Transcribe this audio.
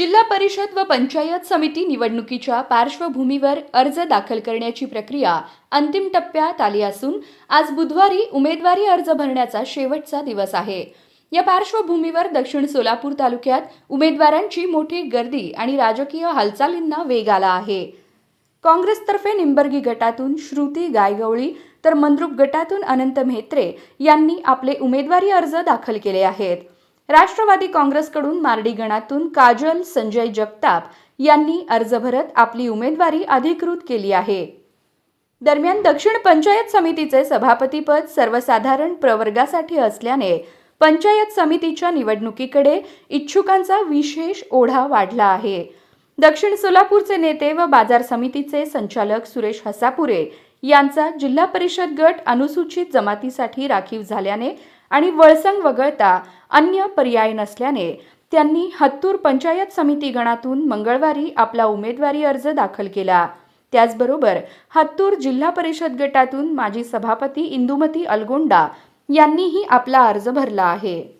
जिल्हा परिषद व पंचायत समिती निवडणुकीच्या पार्श्वभूमीवर अर्ज दाखल करण्याची प्रक्रिया अंतिम टप्प्यात आली असून आज बुधवारी उमेदवारी अर्ज भरण्याचा शेवटचा दिवस आहे. या पार्श्वभूमीवर दक्षिण सोलापूर तालुक्यात उमेदवारांची मोठी गर्दी आणि राजकीय हालचालींना वेग आला आहे. काँग्रेसतर्फे निंबर्गी गटातून श्रुती गायगवळी तर मंद्रुप गटातून अनंत म्हेत्रे यांनी आपले उमेदवारी अर्ज दाखल केले आहेत. राष्ट्रवादी काँग्रेसकडून मार्डी गणातून काजल संजय जगताप यांनी अर्ज भरत आपली उमेदवारी अधिकृत केली आहे. दरम्यान दक्षिण पंचायत समितीचे सभापतीपद सर्वसाधारण प्रवर्गासाठी असल्याने पंचायत समितीच्या निवडणुकीकडे इच्छुकांचा विशेष ओढा वाढला आहे. दक्षिण सोलापूरचे नेते व बाजार समितीचे संचालक सुरेश हसापुरे यांचा जिल्हा परिषद गट अनुसूचित जमातीसाठी राखीव झाल्याने आणि वळसंग वगळता अन्य पर्याय नसल्याने त्यांनी हत्तूर पंचायत समिती गणातून मंगळवारी आपला उमेदवारी अर्ज दाखल केला. त्याचबरोबर हत्तूर जिल्हा परिषद गटातून माजी सभापती इंदुमती अलगोंडा यांनीही आपला अर्ज भरला आहे.